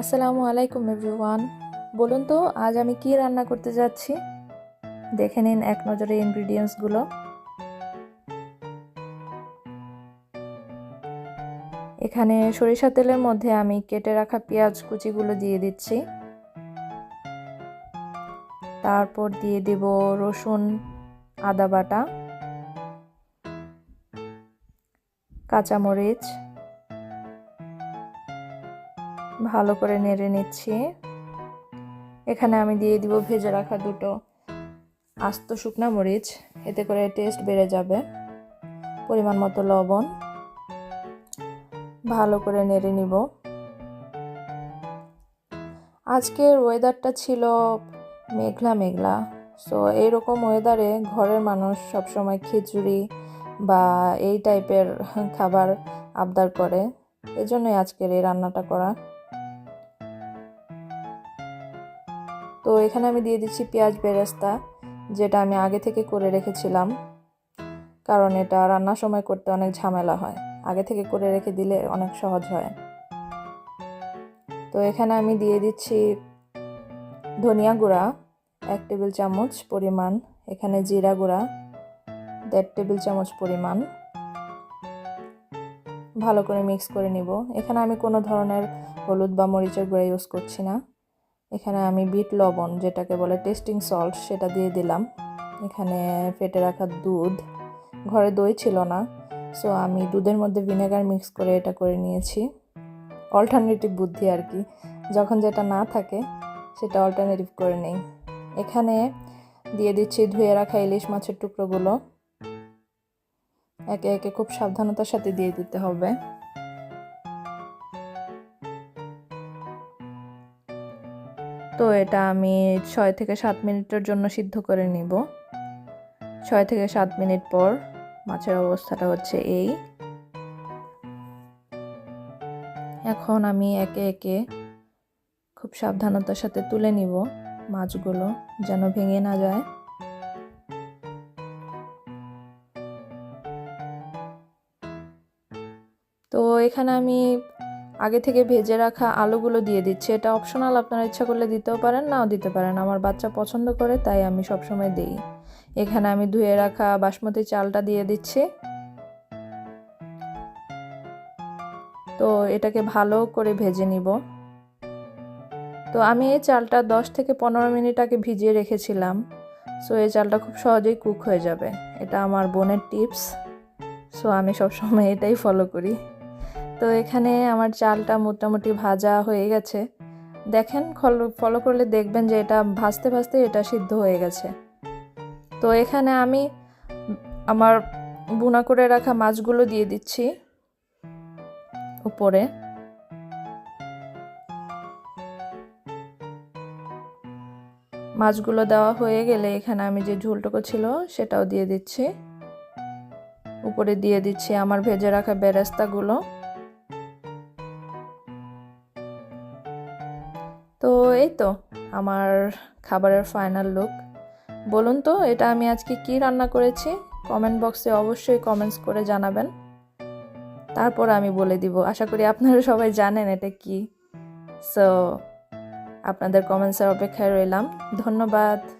আসসালামু আলাইকুম এভরিওয়ান বলুন তো, আজ আমি কি রান্না করতে যাচ্ছি? দেখে নিন এক নজরে ইনগ্রিডিয়েন্টসগুলো এখানে সরিষা তেলের মধ্যে আমি কেটে রাখা পেঁয়াজ কুচিগুলো দিয়ে দিচ্ছি। তারপর দিয়ে দেব রসুন, আদা বাটা, কাঁচামরিচ ভালো করে নেড়ে নিচ্ছি। এখানে আমি দিয়ে দিব ভেজে রাখা দুটো আস্ত শুকনা মরিচ। এতে করে টেস্ট বেড়ে যাবে পরিমাণ মতো লবণ। ভালো করে নেড়ে নিব। আজকের ওয়েদারটা ছিল মেঘলা মেঘলা। সো এইরকম ওয়েদারে ঘরের মানুষ সবসময় খিচুড়ি বা এই টাইপের খাবার আবদার করে। এজন্যই আজকের এই রান্নাটা করা। তো এখানে আমি দিয়ে দিচ্ছি পেঁয়াজ বেরেস্তা, যেটা আমি আগে থেকে করে রেখেছিলাম, কারণ এটা রান্নার সময় করতে অনেক ঝামেলা হয়। আগে থেকে করে রেখে দিলে অনেক সহজ হয়। তো এখানে আমি দিয়ে দিচ্ছি ধনিয়া গুঁড়া, এক টেবিল চামচ পরিমাণ, এখানে জিরা গুঁড়া, দেড় টেবিল চামচ পরিমাণ। ভালো করে মিক্স করে নিব। এখানে আমি কোনো ধরনের হলুদ বা মরিচের গুঁড়া ইউজ করছি না। এখানে আমি বিট লবণ যেটাকে বলে টেস্টিং সল্ট, সেটা দিয়ে দিলাম। এখানে ফেটে রাখা দুধ। ঘরে দই ছিল না সো আমি দুধের মধ্যে ভিনেগার মিক্স করে এটা করে নিয়েছি। অল্টারনেটিভ বুদ্ধি আর কি। যখন যেটা না থাকে, সেটা অল্টারনেটিভ করে নেই। এখানে দিয়ে দিচ্ছি ধুয়ে রাখা ইলিশ মাছের টুকরোগুলো। একে একে খুব সাবধানতার সাথে দিয়ে দিতে হবে। তো এটা আমি ছয় থেকে সাত মিনিটের জন্য সিদ্ধ করে নিব। ছয় থেকে সাত মিনিট পর মাছের অবস্থাটা হচ্ছে এই। এখন আমি একে একে খুব সাবধানতার সাথে তুলে নিব মাছগুলো যেন ভেঙে না যায়। তো এখানে আমি আগে থেকে ভেজে রাখা আলুগুলো দিয়ে দিচ্ছি। এটা অপশনাল আপনারা ইচ্ছা করলে দিতেও পারেন, নাও দিতে পারেন। আমার বাচ্চা পছন্দ করে, তাই আমি সবসময় দিই। এখানে আমি ধুয়ে রাখা বাসমতি চালটা দিয়ে দিচ্ছি। তো এটাকে ভালো করে ভেজে নিব। তো আমি এই চালটা দশ থেকে পনেরো মিনিট আগে ভিজিয়ে রেখেছিলাম। সো, এই চালটা খুব সহজেই কুক হয়ে যাবে। এটা আমার বোনের টিপস সো, আমি সবসময় এটাই ফলো করি। তো এখানে আমার চালটা মোটামুটি ভাজা হয়ে গেছে। দেখেন, ফলো করলে দেখবেন যে এটা ভাজতে ভাজতে এটা সিদ্ধ হয়ে গেছে। তো এখানে আমি আমার বুনা করে রাখা মাছগুলো দিয়ে দিচ্ছি উপরে। মাছগুলো দেওয়া হয়ে গেলে এখানে আমি যে ঝোলটুকু ছিল সেটাও দিয়ে দিচ্ছি। উপরে দিয়ে দিচ্ছি আমার ভেজে রাখা বেরেস্তাগুলো। তো এই তো, আমার খাবারের ফাইনাল লুক বলুন তো, এটা আমি আজকে কি রান্না করেছি? কমেন্ট বক্সে অবশ্যই কমেন্টস করে জানাবেন। তারপর আমি বলে দিব, আশা করি আপনারা সবাই জানেন এটা কি। সো আপনাদের কমেন্টসের অপেক্ষায় রইলাম। ধন্যবাদ।